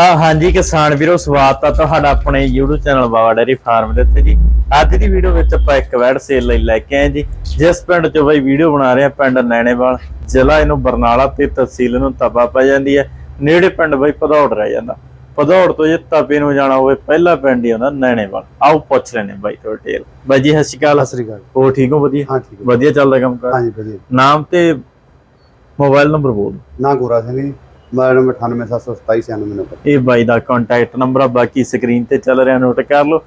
ਆ ਹਾਂਜੀ ਕਿਸਾਨ ਵੀਰੋ ਸਵਾਗਤ ਆ ਤੁਹਾਡਾ ਆਪਣੇ YouTube channel Baba dairy farm ਦੇ ਉੱਤੇ ਜੀ। ਅੱਜ ਦੀ ਵੀਡੀਓ ਵਿੱਚ ਆਪਾਂ ਇੱਕ ਵੈਡ ਸੇਲ ਲਈ ਲੈ ਕੇ ਆਏ ਜੀ। ਜਿਸ ਪਿੰਡ 'ਚ ਬਈ ਵੀਡੀਓ ਬਣਾ ਰਹੇ ਆ ਪਿੰਡ ਨੈਣੇਵਾਲ ਜ਼ਿਲ੍ਹਾ ਇਹਨੂੰ ਬਰਨਾਲਾ ਤੇ ਤਹਿਸੀਲ ਨੂੰ ਤਪਾ ਪੈ ਜਾਂਦੀ ਹੈ। ਨੇੜੇ ਪਿੰਡ ਬਈ ਭਦੌੜ ਰਹਿ ਜਾਂਦਾ। ਭਦੌੜ ਤੋਂ ਜੇ ਤਪੇ ਨੂੰ ਜਾਣਾ ਹੋਵੇ ਪਹਿਲਾ ਪਿੰਡ ਹੀ ਆਉਂਦਾ ਨੈਣੇਵਾਲ। ਆਓ ਪੁੱਛ ਲੈਣੇ ਬਾਈ ਤੋਂ ਡਿਟੇਲ ਬਾਈ ਜੀ ਸਤਿ ਸ਼੍ਰੀ ਅਕਾਲ। ਸਤਿ ਸ੍ਰੀ ਅਕਾਲ। ਹੋ ਠੀਕ ਹੋ ਵਧੀਆ? ਹਾਂ ਠੀਕ ਵਧੀਆ ਚੱਲਦਾ ਕੰਮ ਕਰ? ਹਾਂਜੀ ਵਧੀਆ। ਨਾਮ ਤੇ ਮੋਬਾਈਲ ਨੰਬਰ ਬੋਲ ਨਾ Gora Singh ji. Mobile number 98727969 number. ਇਹ ਬਾਈ ਦਾ ਕੰਟੈਕਟ ਨੰਬਰ ਆ ਬਾਕੀ ਸਕਰੀਨ ਤੇ ਚੱਲ ਰਿਹਾ ਨੋਟ ਕਰ ਲਓ।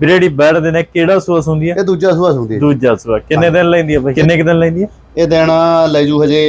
ਵੀਰੇ ਜਿਹੜੀ ਦੇ ਨੇ ਕਿਹੜਾ ਸੂਸ ਹੁੰਦੀ ਹੈ ਇਹ ਦੂਜਾ ਸੁਭਾ ਹੁੰਦੀ ਹੈ ਦੂਜਾ ਸੂਆ। ਕਿੰਨੇ ਦਿਨ ਲੈਂਦੀ ਹੈ ਬਾਈ? ਕਿੰਨੇ ਕੁ ਦਿਨ ਲੈਂਦੀ ਹੈ ਇਹ ਦਿਨ ਲੈ ਜੂ ਹਜੇ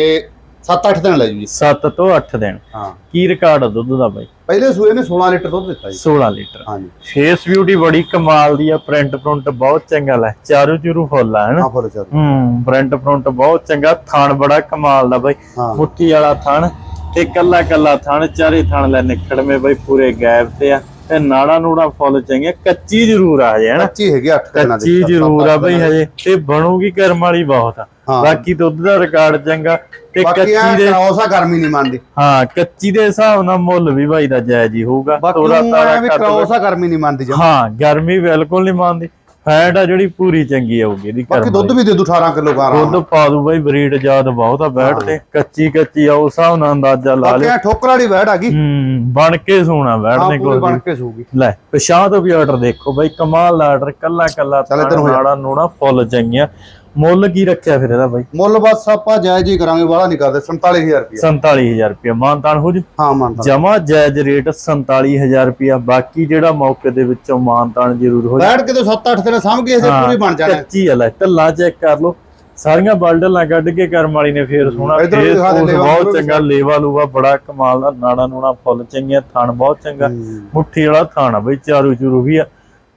7-8 ਦਿਨ ਲੈ ਜੂ ਜੀ। 7 ਤੋਂ 8 ਦਿਨ। ਹਾਂ। ਕੀ ਰਿਕਾਰਡ ਆ ਦੁੱਧ ਦਾ ਬਾਈ? ਪਹਿਲੇ ਸੂਏ ਨੇ 16 ਲੀਟਰ ਦੁੱਧ ਦਿੱਤਾ ਜੀ। 16 ਲੀਟਰ। ਹਾਂਜੀ ਫੇਸ ਬਿਊਟੀ ਬੜੀ ਕਮਾਲ ਦੀ ਆ ਪ੍ਰਿੰਟ ਪ੍ਰਿੰਟ ਬਹੁਤ ਚੰਗਾ ਲੈ। ਚਾਰੂ ਚੂਰੂ ਫੁੱਲ ਆ ਹਨਾ? ਹਾਂ ਫੁੱਲ ਹੂੰ ਪ੍ਰਿੰਟ ਪ੍ਰਿੰਟ ਬਹੁਤ ਚੰਗਾ। ਥਣ ਬੜਾ ਕਮਾਲ ਦਾ ਬਾਈ। ਮੁੱਠੀ ਵਾਲਾ ਥਣ। ਤੇ ਕੱਲਾ ਕੱਲਾ ਥਣ ਚਾਰੇ ਥਣ ਲੈ ਨਿਖੜਵੇਂ ਬਈ ਪੂਰੇ ਗੈਪ ਤੇ ਆ। ਤੇ ਨਾੜਾ ਨੂੜਾ ਫੁੱਲ ਚੰਗੇ ਕੱਚੀ ਜ਼ਰੂਰ ਆ ਜੇ ਹਨਾ? ਕੱਚੀ ਹੈਗੀ 8 ਦਿਨਾਂ ਦੀ ਕੱਚੀ ਜ਼ਰੂਰ ਆ ਬਈ ਹਜੇ ਤੇ ਬਣੂਗੀ ਕਰਮ ਵਾਲੀ ਬਹੁਤ ਆ। ਬਾਕੀ ਦੁੱਧ ਦਾ ਰਿਕਾਰਡ ਚੰਗਾ ਤੇ ਕੱਚੀ ਦੇ ਕ੍ਰੋਸਾ ਗਰਮੀ ਨਹੀਂ ਮੰਨਦੀ ਹਾਂ ਕੱਚੀ ਦੇ ਹਿਸਾਬ ਨਾਲ ਮੁੱਲ ਵੀ ਭਾਈ ਦਾ ਜਾਇਜ਼ ਹੀ ਹੋਊਗਾ। ਬਾਕੀ ਤੋਰਾ ਕੱਟ। ਕ੍ਰੋਸਾ ਗਰਮੀ ਨਹੀਂ ਮੰਨਦੀ। ਹਾਂ ਗਰਮੀ ਬਿਲਕੁਲ ਨਹੀਂ ਮੰਨਦੀ ਫੈਟ ਆ ਜਿਹੜੀ ਪੂਰੀ ਚੰਗੀ ਆਊਗੀ ਇਹਦੀ ਬਾਕੀ ਦੁੱਧ ਵੀ ਦੇ ਦੂ 18 ਕਿਲੋ ਘਰ ਦੁੱਧ ਪਾ ਦੂ ਬਈ ਬਰੀਡ ਜ਼ਿਆਦਾ ਬਹੁਤ ਆ ਬੈਠ ਤੇ ਕੱਚੀ ਕੱਚੀ ਆ ਉਸ ਹਿਸਾਬ ਨਾਲ ਅੰਦਾਜ਼ਾ ਲਾ ਬਾਕੀ ਲਿਓ। ਆ ਠੋਕਰ ਵਾਲੀ ਵੈੜ ਆ ਗਈ। ਹੂੰ ਬਣ ਕੇ ਸੋਣਾ ਹਾਂ ਬੈਠਨੇ ਪੂਰੀ ਬਣ ਕੋਲ ਕੇ ਸੂਗੀ ਲੈ ਪਛਾਹ ਤੋਂ ਵੀ ਆਰਡਰ ਦੇਖੋ ਬਈ ਕਮਾਲ ਆਰਡਰ ਕੱਲਾ ਕੱਲਾ। ਨਾੜਾ ਨੂੜਾ ਫੁੱਲ ਚੰਗੀਆਂ। ਮੁੱਲ ਕੀ ਰੱਖਿਆ ਫਿਰ ਇਹਦਾ ਬਾਈ? ਮੁੱਲ ਬਸ ਆਪਾਂ ਜਾਇਜ਼ ਹੀ ਕਰਾਂਗੇ ਵਾਲਾ ਨਹੀਂ ਕਰਦੇ 47000 ਰੁਪਏ 47000 ਰੁਪਏ ਮਾਨਤਾਨ ਹੋ ਜੂ? ਹਾਂ ਮੰਨਦਾ ਜਮਾ ਜਾਇਜ਼ ਰੇਟ 47000 ਰੁਪਿਆ ਬਾਕੀ ਜਿਹੜਾ ਮੌਕੇ ਦੇ ਵਿੱਚੋਂ ਮਾਨਤਾਨ ਜ਼ਰੂਰ ਹੋ ਬੈਠ ਕੇ ਤੇ 7-8 ਦਿਨ ਸਾਂਭ ਕੇ ਇਹ ਪੂਰੀ ਬਣ ਜਾਣਾ। ਕੱਚੀ ਆ ਲੈ ਢੱਲਾ ਚੈੱਕ ਕਰ ਲਓ। ਸਾਰੀਆਂ ਬਲਡਲਾਂ ਕੱਢ ਕੇ ਕਰਮ ਵਾਲੀ ਨੇ ਫੇਰ ਲੇਵਾ ਬਹੁਤ ਚੰਗਾ ਲੇਵਾ ਲੂਵਾ ਬੜਾ ਕਮਾਲ ਦਾ ਨਾੜਾ ਨੂਣਾ ਫੁੱਲ ਚੰਗੀਆਂ ਥਣ ਬਹੁਤ ਚੰਗਾ। ਮੁੱਠੀ ਵਾਲਾ ਥਾਣਾ ਬਈ ਚਾਰੂ ਚੂਰੂ ਵੀ ਆ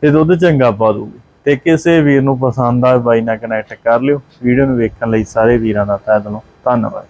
ਤੇ ਦੁੱਧ ਚੰਗਾ ਪਾ ਦੂਗੀ। ਤੇ ਕਿਸੇ ਵੀਰ ਨੂੰ ਪਸੰਦ ਆਵੇ ਬਾਈ ਨਾਲ ਕਨੈਕਟ ਕਰ ਲਿਓ। ਵੀਡੀਓ ਨੂੰ ਵੇਖਣ ਲਈ ਸਾਰੇ ਵੀਰਾਂ ਦਾ ਤਹਿ ਦਿਲੋਂ ਧੰਨਵਾਦ।